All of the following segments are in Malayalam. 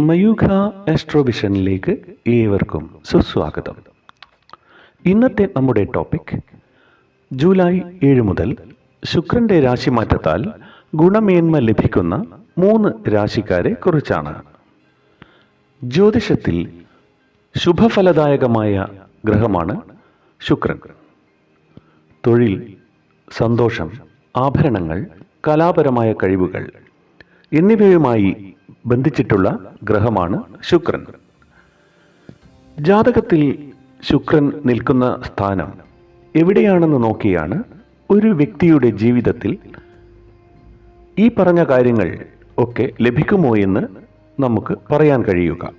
മയൂഖ എസ്ട്രോവിഷനിലേക്ക് ഏവർക്കും സുസ്വാഗതം. ഇന്നത്തെ നമ്മുടെ ടോപ്പിക് ജൂലൈ ഏഴ് മുതൽ ശുക്രന്റെ രാശി മാറ്റത്താൽ ഗുണമേന്മ ലഭിക്കുന്ന മൂന്ന് രാശിക്കാരെ കുറിച്ചാണ്. ജ്യോതിഷത്തിൽ ശുഭഫലദായകമായ ഗ്രഹമാണ് ശുക്രൻ. തൊഴിൽ സന്തോഷം ആഭരണങ്ങൾ കലാപരമായ കഴിവുകൾ എന്നിവയുമായി ബന്ധിച്ചിട്ടുള്ള ഗ്രഹമാണ് ശുക്രൻ. ജാതകത്തിൽ ശുക്രൻ നിൽക്കുന്ന സ്ഥാനം എവിടെയാണെന്ന് നോക്കിയാണ് ഒരു വ്യക്തിയുടെ ജീവിതത്തിൽ ഈ പറഞ്ഞ കാര്യങ്ങൾ ഒക്കെ ലഭിക്കുമോ എന്ന് നമുക്ക് പറയാൻ കഴിയുക.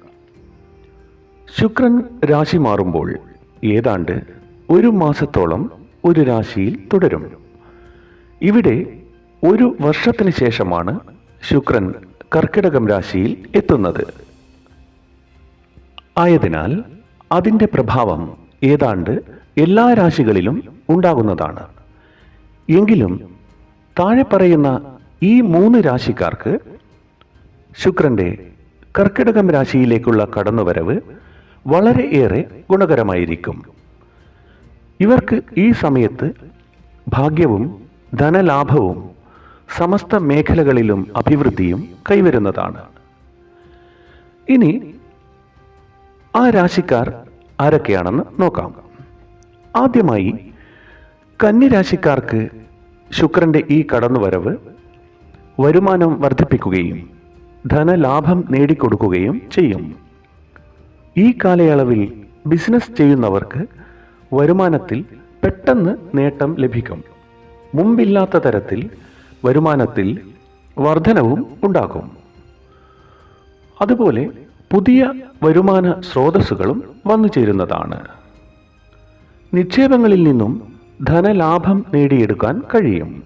ശുക്രൻ രാശി മാറുമ്പോൾ ഏതാണ്ട് ഒരു മാസത്തോളം ഒരു രാശിയിൽ തുടരും. ഇവിടെ ഒരു വർഷത്തിന് ശേഷമാണ് ശുക്രൻ കർക്കിടകം രാശിയിൽ എത്തുന്നത്. ആയതിനാൽ അതിന്റെ പ്രഭാവം ഏതാണ്ട് എല്ലാ രാശികളിലും ഉണ്ടാകുന്നതാണ്. എങ്കിലും താഴെ പറയുന്ന ഈ മൂന്ന് രാശിക്കാർക്ക് ശുക്രന്റെ കർക്കിടകം രാശിയിലേക്കുള്ള കടന്നുവരവ് വളരെ ഏറെ ഗുണകരമായിരിക്കും. ഇവർക്ക് ഈ സമയത്ത് ഭാഗ്യവും ധനലാഭവും സമസ്ത മേഖലകളിലും അഭിവൃദ്ധിയും കൈവരുന്നതാണ്. ഇനി ആ രാശിക്കാർ ആരൊക്കെയാണെന്ന് നോക്കാം. ആദ്യമായി കന്യരാശിക്കാർക്ക് ശുക്രന്റെ ഈ കടന്നുവരവ് വരുമാനം വർദ്ധിപ്പിക്കുകയും ധനലാഭം നേടിക്കൊടുക്കുകയും ചെയ്യും. ഈ കാലയളവിൽ ബിസിനസ് ചെയ്യുന്നവർക്ക് വരുമാനത്തിൽ പെട്ടെന്ന് നേട്ടം ലഭിക്കും. മുമ്പില്ലാത്ത തരത്തിൽ വരുമാനത്തിൽ വർധനവും ഉണ്ടാകും. അതുപോലെ പുതിയ വരുമാന സ്രോതസ്സുകളും വന്നു ചേരുന്നതാണ്. നിക്ഷേപങ്ങളിൽ നിന്നും ധനലാഭം നേടിയെടുക്കാൻ കഴിയും.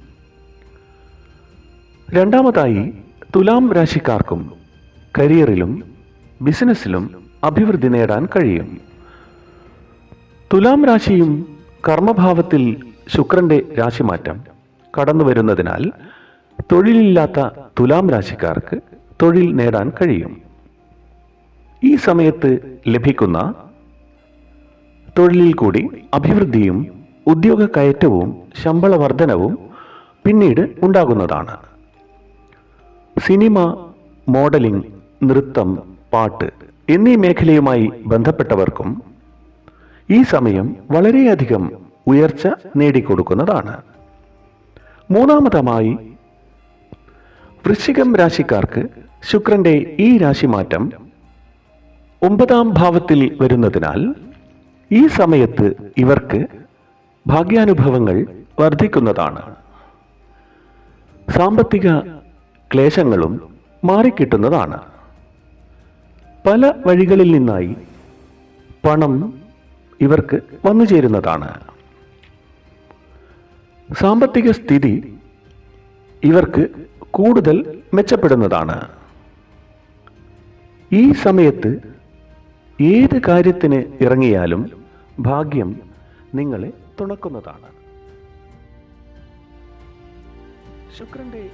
രണ്ടാമതായി തുലാം രാശിക്കാർക്കും കരിയറിലും ബിസിനസ്സിലും അഭിവൃദ്ധി നേടാൻ കഴിയും. തുലാം രാശിയും കർമ്മഭാവത്തിൽ ശുക്രന്റെ രാശിമാറ്റം കടന്നു വരുന്നതിനാൽ തൊഴിലില്ലാത്ത തുലാം രാശിക്കാർക്ക് തൊഴിൽ നേടാൻ കഴിയും. ഈ സമയത്ത് ലഭിക്കുന്ന തൊഴിലിൽ കൂടി അഭിവൃദ്ധിയും ഉദ്യോഗ കയറ്റവും ശമ്പള വർധനവും പിന്നീട് ഉണ്ടാകുന്നതാണ്. സിനിമ മോഡലിംഗ് നൃത്തം പാട്ട് എന്നീ മേഖലയുമായി ബന്ധപ്പെട്ടവർക്കും ഈ സമയം വളരെയധികം ഉയർച്ച നേടിക്കൊടുക്കുന്നതാണ്. മൂന്നാമതമായി വൃശ്ചികം രാശിക്കാർക്ക് ശുക്രന്റെ ഈ രാശി മാറ്റം ഒമ്പതാം ഭാവത്തിൽ വരുന്നതിനാൽ ഈ സമയത്ത് ഇവർക്ക് ഭാഗ്യാനുഭവങ്ങൾ വർദ്ധിക്കുന്നതാണ്. സാമ്പത്തിക ക്ലേശങ്ങളും മാറിക്കിട്ടുന്നതാണ്. പല വഴികളിൽ നിന്നായി പണം ഇവർക്ക് വന്നു ചേരുന്നതാണ് സാമ്പത്തിക സ്ഥിതി ഇവർക്ക് കൂടുതൽ മെച്ചപ്പെടുന്നതാണ്. ഈ സമയത്ത് ഏത് കാര്യത്തിന് ഇറങ്ങിയാലും ഭാഗ്യം നിങ്ങളെ തുണക്കുന്നതാണ്. ശുക്രന്റെ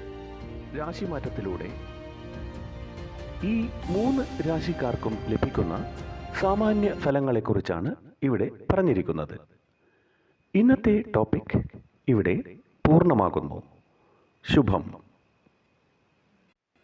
രാശിമാറ്റത്തിലൂടെ ഈ മൂന്ന് രാശിക്കാർക്കും ലഭിക്കുന്ന സാമാന്യ ഫലങ്ങളെക്കുറിച്ചാണ് ഇവിടെ പറഞ്ഞിരിക്കുന്നത്. ഇന്നത്തെ ടോപ്പിക് ഇവിടെ പൂർണമാകുന്നു. ശുഭം.